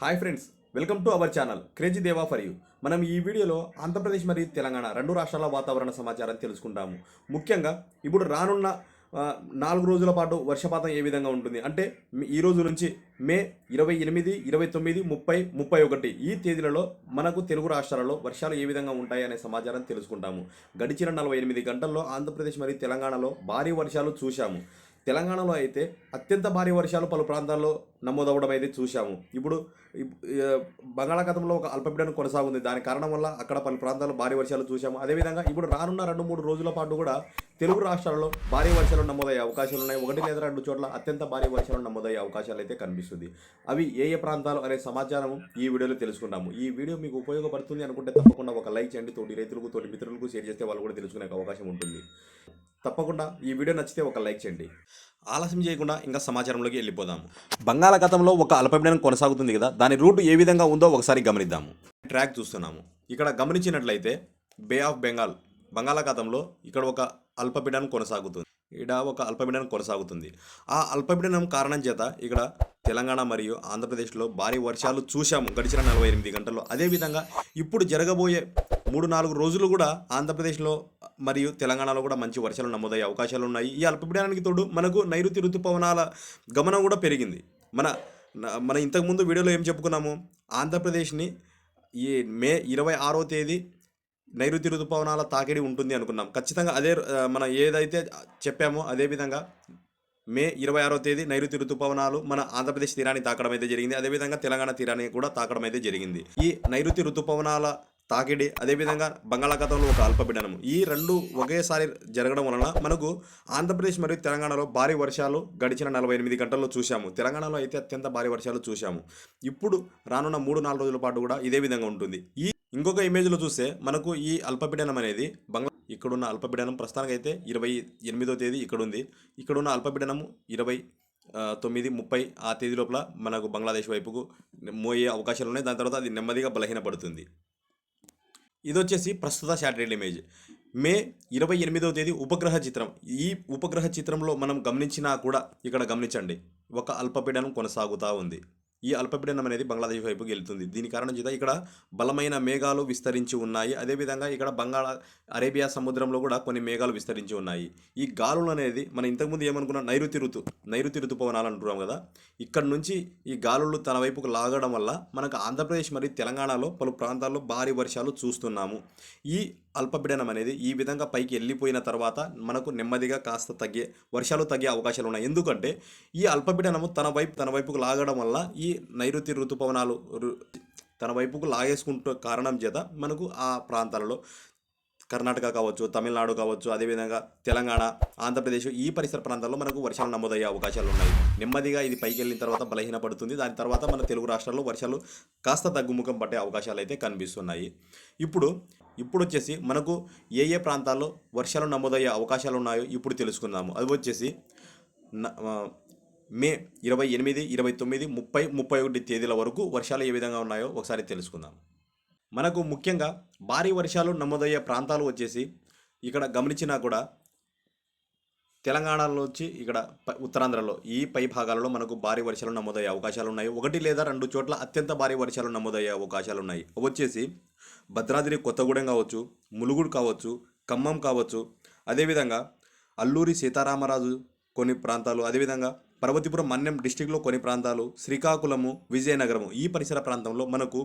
Hi friends welcome to our channel crazy Deva for you. మనం ఈ వీడియోలో ఆంధ్రప్రదేశ్ మరియు తెలంగాణ రెండు రాష్ట్రాల వాతావరణ సమాచారం తెలుసుకుంటాము. ముఖ్యంగా ఇప్పుడు రానున్న నాలుగు రోజుల పాటు వర్షపాతం ఏ విధంగా ఉంటుంది? అంటే ఈ రోజు నుంచి మే ఇరవై ఎనిమిది ఇరవై తొమ్మిది ముప్పై ముప్పై ఒకటి ఈ తేదీలలో మనకు తెలుగు రాష్ట్రాలలో వర్షాలు ఏ విధంగా ఉంటాయి అనే సమాచారం తెలుసుకుంటాము. గడిచిన నలభై ఎనిమిది గంటల్లో ఆంధ్రప్రదేశ్ మరియు తెలంగాణలో భారీ వర్షాలు చూశాము. తెలంగాణలో అయితే అత్యంత భారీ వర్షాలు పలు ప్రాంతాల్లో నమోదవడం అయితే చూశాము. ఇప్పుడు బంగాళాఖాతంలో ఒక అల్పపీడనం కొనసాగుంది. దాని కారణం వల్ల అక్కడ పలు ప్రాంతాల్లో భారీ వర్షాలు చూశాము. అదేవిధంగా ఇప్పుడు రానున్న రెండు మూడు రోజుల పాటు కూడా తెలుగు రాష్ట్రాల్లో భారీ వర్షాలు నమోదయ్యే అవకాశాలు ఉన్నాయి. ఒకటి లేదా రెండు చోట్ల అత్యంత భారీ వర్షాలు నమోదయ్యే అవకాశాలు అయితే కనిపిస్తుంది. అవి ఏ ఏ ప్రాంతాలు అనే సమాచారం ఈ వీడియోలో తెలుసుకున్నాము ఈ వీడియో మీకు ఉపయోగపడుతుంది అనుకుంటే తప్పకుండా ఒక లైక్ చేయండి. తోటి రైతులకు తోటి మిత్రులకు షేర్ చేస్తే వాళ్ళు కూడా తెలుసుకునే అవకాశం ఉంటుంది. తప్పకుండా ఈ వీడియో నచ్చితే ఒక లైక్ చేయండి. ఆలస్యం చేయకుండా ఇంకా సమాచారంలోకి వెళ్ళిపోదాము బంగాళాఖాతంలో ఒక అల్పపీడనం కొనసాగుతుంది కదా దాని రూట్ ఏ విధంగా ఉందో ఒకసారి గమనిద్దాము. ట్రాక్ చూస్తున్నాము. ఇక్కడ గమనించినట్లయితే బే ఆఫ్ బెంగాల్ బంగాళాఖాతంలో ఇక్కడ ఒక అల్పపీడనం కొనసాగుతుంది. ఇక్కడ ఒక అల్పపీడనం కొనసాగుతుంది. ఆ అల్పపీడనం కారణం చేత ఇక్కడ తెలంగాణ మరియు ఆంధ్రప్రదేశ్లో భారీ వర్షాలు చూశాము గడిచిన నలభై ఎనిమిది గంటల్లో. అదేవిధంగా ఇప్పుడు జరగబోయే మూడు నాలుగు రోజులు కూడా ఆంధ్రప్రదేశ్లో మరియు తెలంగాణలో కూడా మంచి వర్షాలు నమోదయ్యే అవకాశాలు ఉన్నాయి ఈ అల్పపీడనానికి తోడు మనకు నైరుతి ఋతుపవనాల గమనం కూడా పెరిగింది. మన మన ఇంతకుముందు వీడియోలో ఏం చెప్పుకున్నాము? ఆంధ్రప్రదేశ్ని ఈ మే ఇరవై ఆరో తేదీ నైరుతి ఋతుపవనాల తాకిడి ఉంటుంది అనుకున్నాం. ఖచ్చితంగా అదే ఆ, మనం ఏదైతే చెప్పామో అదేవిధంగా మే ఇరవై ఆరో తేదీ నైరుతి ఋతుపవనాలు మన ఆంధ్రప్రదేశ్ తీరాన్ని తాకడం అయితే జరిగింది. అదేవిధంగా తెలంగాణ తీరాన్ని కూడా తాకడం అయితే జరిగింది. ఈ నైరుతి ఋతుపవనాల తాకిడి అదేవిధంగా బంగాళాఖాతంలో ఒక అల్పపీడనం ఈ రెండు ఒకేసారి జరగడం వలన మనకు ఆంధ్రప్రదేశ్ మరియు తెలంగాణలో భారీ వర్షాలు గడిచిన నలభై ఎనిమిది గంటల్లో చూశాము. తెలంగాణలో అయితే అత్యంత భారీ వర్షాలు చూశాము. ఇప్పుడు రానున్న మూడు నాలుగు రోజుల పాటు కూడా ఇదే విధంగా ఉంటుంది. ఈ ఇంకొక ఇమేజ్లో చూస్తే మనకు ఈ అల్పపీడనం అనేది బంగ్లా ఇక్కడున్న అల్పపీడనం ప్రస్తుతానికి అయితే ఇరవై ఎనిమిదో తేదీ ఇక్కడ ఉంది ఇక్కడున్న అల్పపీడనము ఇరవై తొమ్మిది ముప్పై ఆ తేదీ లోపల మనకు బంగ్లాదేశ్ వైపుకు మోయే అవకాశాలు ఉన్నాయి. దాని తర్వాత అది నెమ్మదిగా బలహీనపడుతుంది. ఇది వచ్చేసి ప్రస్తుత శాటిలైట్ ఇమేజ్. మే ఇరవై ఎనిమిదవ తేదీ ఉపగ్రహ చిత్రం. ఈ ఉపగ్రహ చిత్రంలో మనం గమనించినా కూడా ఇక్కడ గమనించండి. ఒక అల్పపీడనం కొనసాగుతూ ఉంది. ఈ అల్పపీడనం అనేది బంగ్లాదేశ్ వైపుకి వెళ్తుంది దీని కారణం చేత ఇక్కడ బలమైన మేఘాలు విస్తరించి ఉన్నాయి. అదేవిధంగా ఇక్కడ బంగాళ అరేబియా సముద్రంలో కూడా కొన్ని మేఘాలు విస్తరించి ఉన్నాయి. ఈ గాలులు అనేది మనం ఇంతకుముందు ఏమనుకున్నాం? నైరుతి ఋతు నైరుతి ఋతుపవనాలు అంటున్నాం కదా. ఇక్కడ నుంచి ఈ గాలులు తన వైపుకు లాగడం వల్ల మనకు ఆంధ్రప్రదేశ్ మరియు తెలంగాణలో పలు ప్రాంతాల్లో భారీ వర్షాలు చూస్తున్నాము. ఈ అల్పపీడనం అనేది ఈ విధంగా పైకి వెళ్ళిపోయిన తర్వాత మనకు నెమ్మదిగా కాస్త తగ్గే వర్షాలు తగ్గే అవకాశాలు ఉన్నాయి. ఎందుకంటే ఈ అల్పపీడనము తన వైపు తన వైపుకు లాగడం వల్ల ఈ నైరుతి ఋతుపవనాలు తన వైపుకు లాగేసుకుంటూ కారణం చేత మనకు ఆ ప్రాంతాలలో కర్ణాటక కావచ్చు తమిళనాడు కావచ్చు అదేవిధంగా తెలంగాణ ఆంధ్రప్రదేశ్ ఈ పరిసర ప్రాంతాల్లో మనకు వర్షాలు నమోదయ్యే అవకాశాలు ఉన్నాయి. నెమ్మదిగా ఇది పైకి వెళ్ళిన తర్వాత బలహీనపడుతుంది. దాని తర్వాత మన తెలుగు రాష్ట్రాల్లో వర్షాలు కాస్త తగ్గుముఖం పట్టే అవకాశాలు అయితే కనిపిస్తున్నాయి. ఇప్పుడు ఇప్పుడు వచ్చేసి మనకు ఏ ఏ ప్రాంతాల్లో వర్షాలు నమోదయ్యే అవకాశాలు ఉన్నాయో ఇప్పుడు తెలుసుకుందాము. అది వచ్చేసి మే ఇరవై ఎనిమిది ఇరవై తొమ్మిది ముప్పై ముప్పై ఒకటి తేదీల వరకు వర్షాలు ఏ విధంగా ఉన్నాయో ఒకసారి తెలుసుకుందాం. మనకు ముఖ్యంగా భారీ వర్షాలు నమోదయ్యే ప్రాంతాలు వచ్చేసి ఇక్కడ గమనించినా కూడా తెలంగాణలో వచ్చి ఇక్కడ ఉత్తరాంధ్రలో ఈ పై భాగాలలో మనకు భారీ వర్షాలు నమోదయ్యే అవకాశాలు ఉన్నాయి. ఒకటి లేదా రెండు చోట్ల అత్యంత భారీ వర్షాలు నమోదయ్యే అవకాశాలు ఉన్నాయి. వచ్చేసి భద్రాద్రి కొత్తగూడెం కావచ్చు ములుగుడు కావచ్చు ఖమ్మం కావచ్చు అదేవిధంగా అల్లూరి సీతారామరాజు కొన్ని ప్రాంతాలు అదేవిధంగా పర్వతీపురం మన్యం డిస్టిక్లో కొన్ని ప్రాంతాలు శ్రీకాకుళము విజయనగరము ఈ పరిసర ప్రాంతంలో మనకు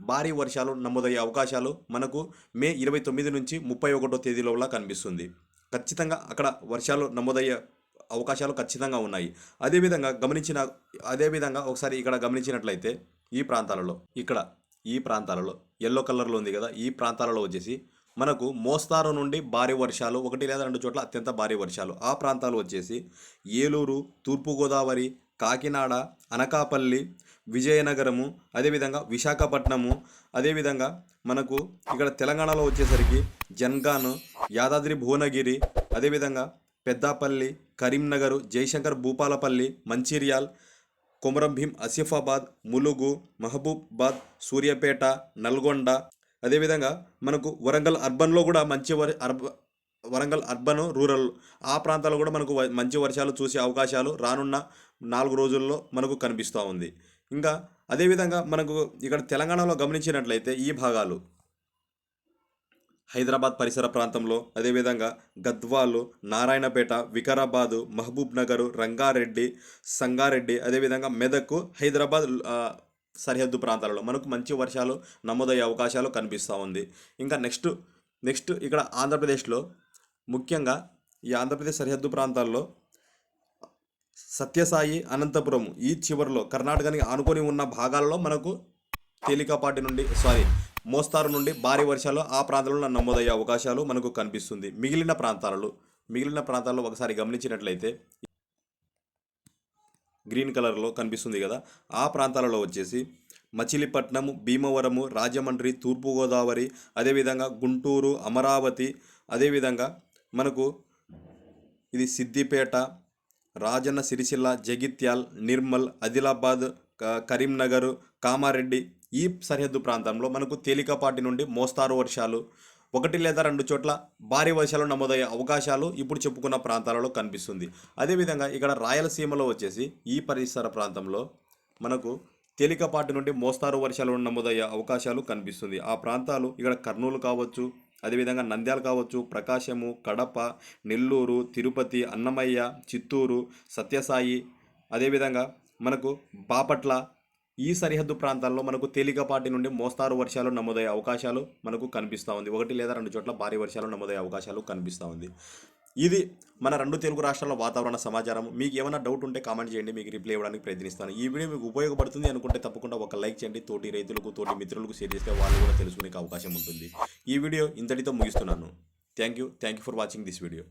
భారీ వర్షాలు నమోదయ్యే అవకాశాలు మనకు మే ఇరవై తొమ్మిది నుంచి ముప్పై ఒకటో తేదీలోలా కనిపిస్తుంది. ఖచ్చితంగా అక్కడ వర్షాలు నమోదయ్యే అవకాశాలు ఖచ్చితంగా ఉన్నాయి. అదేవిధంగా గమనించిన అదేవిధంగా ఒకసారి ఇక్కడ గమనించినట్లయితే ఈ ప్రాంతాలలో ఇక్కడ ఈ ప్రాంతాలలో ఎల్లో కలర్లో ఉంది కదా ఈ ప్రాంతాలలో వచ్చేసి మనకు మోస్తారు నుండి భారీ వర్షాలు ఒకటి లేదా రెండు చోట్ల అత్యంత భారీ వర్షాలు. ఆ ప్రాంతాలు వచ్చేసి ఏలూరు తూర్పుగోదావరి కాకినాడ అనకాపల్లి విజయనగరము అదేవిధంగా విశాఖపట్నము అదేవిధంగా మనకు ఇక్కడ తెలంగాణలో వచ్చేసరికి జన్గాన్ యాదాద్రి భువనగిరి అదేవిధంగా పెద్దాపల్లి కరీంనగర్ జయశంకర్ భూపాలపల్లి మంచిర్యాల్ కొమరం భీం ఆసిఫాబాద్ ములుగు మహబూబాద్ సూర్యాపేట నల్గొండ అదేవిధంగా మనకు వరంగల్ అర్బన్లో కూడా మంచి అర్బ వరంగల్ అర్బన్ రూరల్ ఆ ప్రాంతాల్లో కూడా మనకు వ- మంచి వర్షాలు చూసే అవకాశాలు రానున్న నాలుగు రోజుల్లో మనకు కనిపిస్తూ ఉంది. ఇంకా అదేవిధంగా మనకు ఇక్కడ తెలంగాణలో గమనించినట్లయితే ఈ భాగాలు హైదరాబాద్ పరిసర ప్రాంతంలో అదేవిధంగా గద్వాలు నారాయణపేట వికారాబాదు మహబూబ్ నగర్ రంగారెడ్డి సంగారెడ్డి అదేవిధంగా మెదక్ హైదరాబాద్ సరిహద్దు ప్రాంతాలలో మనకు మంచి వర్షాలు నమోదయ్యే అవకాశాలు కనిపిస్తూ ఉంది. ఇంకా నెక్స్ట్ నెక్స్ట్ ఇక్కడ ఆంధ్రప్రదేశ్లో ముఖ్యంగా ఈ ఆంధ్రప్రదేశ్ సరిహద్దు ప్రాంతాల్లో సత్యసాయి అనంతపురం ఈ చివరిలో కర్ణాటకని ఆనుకొని ఉన్న భాగాలలో మనకు తేలికపాటి నుండి సారీ మోస్తారు నుండి భారీ వర్షాలు ఆ ప్రాంతాలలో నమోదయ్యే అవకాశాలు మనకు కనిపిస్తుంది. మిగిలిన ప్రాంతాలలో మిగిలిన ప్రాంతాల్లో ఒకసారి గమనించినట్లయితే గ్రీన్ కలర్లో కనిపిస్తుంది కదా. ఆ ప్రాంతాలలో వచ్చేసి మచిలీపట్నం భీమవరము రాజమండ్రి తూర్పుగోదావరి అదేవిధంగా గుంటూరు అమరావతి అదేవిధంగా మనకు ఇది సిద్దిపేట రాజన్న సిరిసిల్ల జగిత్యాల్ నిర్మల్ ఆదిలాబాద్ క- కరీంనగర్ కామారెడ్డి ఈ సరిహద్దు ప్రాంతంలో మనకు తేలికపాటి నుండి మోస్తారు వర్షాలు. ఒకటి లేదా రెండు చోట్ల భారీ వర్షాలు నమోదయ్యే అవకాశాలు ఇప్పుడు చెప్పుకున్న ప్రాంతాలలో కనిపిస్తుంది. అదేవిధంగా ఇక్కడ రాయలసీమలో వచ్చేసి ఈ పరిసర ప్రాంతంలో మనకు తేలికపాటి నుండి మోస్తారు వర్షాలు నమోదయ్యే అవకాశాలు కనిపిస్తుంది. ఆ ప్రాంతాలు ఇక్కడ కర్నూలు కావచ్చు అదేవిధంగా నంద్యాల కావచ్చు ప్రకాశము కడప నెల్లూరు తిరుపతి అన్నమయ్య చిత్తూరు సత్యసాయి. అదేవిధంగా మనకు బాపట్ల ఈ సరిహద్దు ప్రాంతాల్లో మనకు తేలికపాటి నుండి మోస్తారు వర్షాలు నమోదయ్యే అవకాశాలు మనకు కనిపిస్తూ ఉంది. ఒకటి లేదా రెండు చోట్ల భారీ వర్షాలు నమోదయ్యే అవకాశాలు కనిపిస్తూ ఉంది. ఇది మన రెండు తెలుగు రాష్ట్రాల వాతావరణ సమాచారం మీకు ఏమైనా డౌట్ ఉంటే కామెంట్ చేయండి మీకు రిప్లై ఇవ్వడానికి ప్రయత్నిస్తాను. ఈ వీడియో మీకు ఉపయోగపడుతుంది అనుకుంటే తప్పకుండా ఒక లైక్ చేయండి. తోటి రైతులకు తోటి మిత్రులకు షేర్ చేస్తే వాళ్ళు కూడా తెలుసుకునే అవకాశం ఉంటుంది. ఈ వీడియో ఇంతటితో ముగిస్తున్నాను. Thank you thank you for watching this video